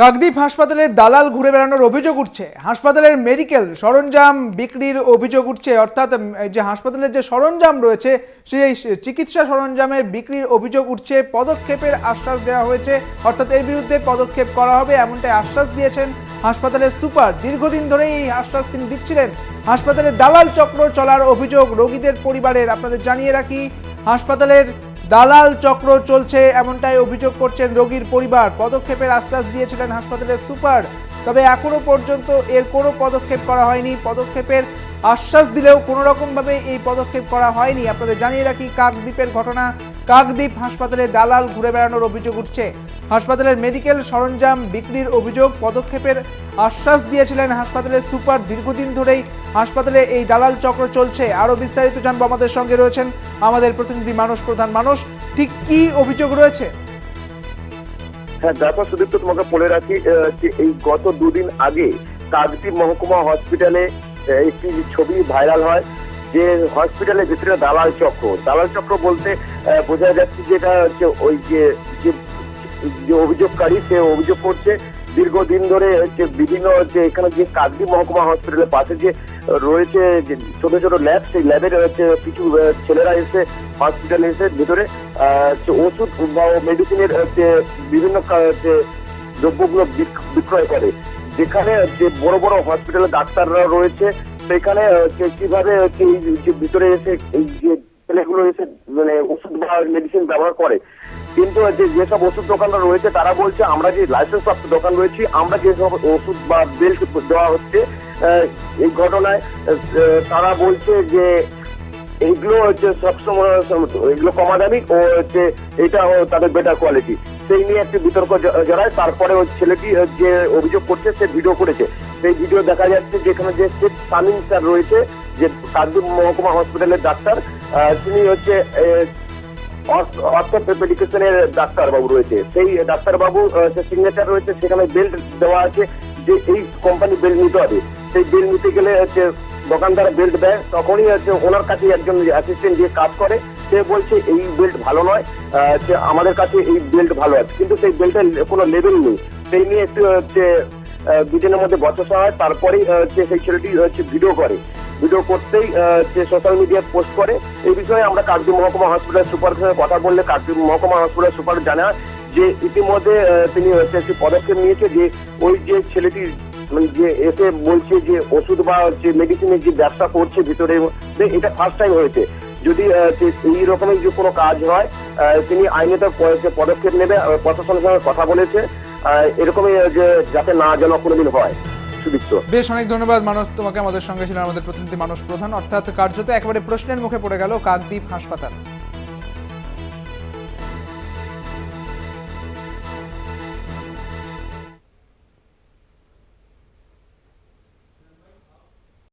কাকদ্বীপ হাসপাতালে দালাল ঘুরে বেড়ানোর অভিযোগ উঠছে। হাসপাতালের মেডিকেল সরঞ্জাম বিক্রির অভিযোগ উঠছে, অর্থাৎ যে হাসপাতালের যে সরঞ্জাম রয়েছে, সেই চিকিৎসা সরঞ্জামের বিক্রির অভিযোগ উঠছে। পদক্ষেপের আশ্বাস দেওয়া হয়েছে, অর্থাৎ এর বিরুদ্ধে পদক্ষেপ করা হবে এমনটাই আশ্বাস দিয়েছেন হাসপাতালের সুপার। দীর্ঘদিন ধরেই এই আশ্বাস তিনি দিচ্ছিলেন। হাসপাতালে দালাল চক্র চলার অভিযোগ রোগীদের পরিবারের, আপনাদের জানিয়ে রাখি, হাসপাতালের দালাল চক্র চলছে, এমনটাই অভিযোগ করছেন রোগীর পরিবার। পদক্ষেপের আশ্বাস দিয়েছিলেন হাসপাতালের সুপার। তবে এখনও পর্যন্ত এর কোনো পদক্ষেপ করা হয়নি। পদক্ষেপের আশ্বাস দিলেও কোনো রকমভাবে এই পদক্ষেপ করা হয়নি। আপনাদের জানিয়ে রাখি, কাকদ্বীপের ঘটনা কাকদ্বীপ হাসপাতালে দালাল ঘুরে বেড়ানোর অভিযোগ উঠছে। হাসপাতালের মেডিকেল সরঞ্জাম বিক্রির অভিযোগ পদক্ষেপের আশ্বাস দিয়েছিলেন হাসপাতালের সুপার। দীর্ঘদিন ধরেই হাসপাতালে এই দালাল চক্র চলছে। আরও বিস্তারিত জানব আমাদের সঙ্গে রয়েছেন আমাদের প্রতিনিধি মানুষ প্রধান। মানুষ ঠিক কি অভিযোগ রয়েছে? হ্যাঁ ব্যাপার সুদীপ্ত তোমাকে বলে রাখি যে এই গত দুদিন আগে কাকদ্বীপ মহকুমা হসপিটালে একটি ছবি ভাইরাল হয়। যে হসপিটালের ভিতরে দালাল চক্র দালাল চক্র বলতে বোঝা যাচ্ছে যে এটা হচ্ছে ওই যে যে অভিযোগকারী, সে অভিযোগ করছে। দীর্ঘদিন ধরে হচ্ছে বিভিন্ন হচ্ছে এখানে যে কাকদ্বীপ মহকুমা হসপিটালের পাশে যে রয়েছে যে ছোট ছোট ল্যাব, সেই ল্যাবের হচ্ছে কিছু ছেলেরা এসে হসপিটালে এসে ভিতরে হচ্ছে ওষুধ বা মেডিসিনের হচ্ছে বিভিন্ন হচ্ছে দ্রব্যগুলো বিক- বিক্রয় করে। যেখানে যে বড় বড় হসপিটালে ডাক্তাররা রয়েছে সেখানে হচ্ছে কীভাবে হচ্ছে এই ভিতরে এসে, এই যে ছেলেগুলো এসে মানে ওষুধ বা মেডিসিন ব্যবহার করে। কিন্তু যে যেসব ওষুধ দোকানরা রয়েছে, তারা বলছে, আমরা যে লাইসেন্স প্রাপ্ত দোকান রয়েছি, আমরা যেসব ওষুধ বা বেল্ট দেওয়া হচ্ছে এই ঘটনায় তারা বলছে যে এইগুলো হচ্ছে সবসময় এগুলো কমা দামি ও হচ্ছে এটা তাদের বেটার কোয়ালিটি সেই নিয়ে একটি বিতর্ক জড়ায়। তারপরে ওই ছেলেটি যে অভিযোগ করছে, সে ভিডিও করেছে। সেই ভিডিও দেখা যাচ্ছে যেখানে যে সামিন স্যার রয়েছে, যে কাকদ্বীপ মহকুমা হসপিটালের ডাক্তার তিনি হচ্ছে অর্থোপেডিকেশনের ডাক্তারবাবু রয়েছে। সেই ডাক্তারবাবু যে সিগনেচার রয়েছে, সেখানে বেল্ট দেওয়া আছে যে এই কোম্পানি বেল্ট নিতে হবে। সেই বেল্ট নিতে গেলে হচ্ছে দোকানদার বেল্ট দেয়, তখনই হচ্ছে ওনার কাছে একজন অ্যাসিস্ট্যান্ট দিয়ে কাজ করে, সে বলছে, এই বেল্ট ভালো নয় আমাদের কাছে এই বেল্ট ভালো আছে। কিন্তু সেই বেল্টের কোনো লেভেল নেই। সেই নিয়ে একটু হচ্ছে দুজনের মধ্যে বচসা হয়, তারপরেই হচ্ছে সেই ছেলেটি হচ্ছে ভিডিও করে। ভিডিও করতেই সে সোশ্যাল মিডিয়ায় পোস্ট করে, এই বিষয়ে আমরা কাকদ্বীপ মহকুমা হসপিটাল সুপার সঙ্গে কথা বললে কাকদ্বীপ মহকুমা হসপিটাল সুপার জানায় যে ইতিমধ্যে তিনি হচ্ছে একটি পদক্ষেপ নিয়েছে যে ওই যে ছেলেটি মানে যে এসে বলছে যে ওষুধ বা যে মেডিসিনের যে ব্যবসা করছে ভিতরে এটা ফার্স্ট টাইম হয়েছে। যদি এই রকমের যে কোনো কাজ হয় তিনি আইনত প- যে পদক্ষেপ নেবে প্রশাসনের সঙ্গে কথা বলেছে। এরকমই যে যাতে না যেন কোনোদিন হয় বেশ, অনেক ধন্যবাদ। মানুষ তোমাকে আমাদের সঙ্গে ছিল আমাদের প্রতিনিধি মানুষ প্রধান। অর্থাৎ কার্যত একেবারে প্রশ্নের মুখে পড়ে গেল কাকদ্বীপ হাসপাতাল।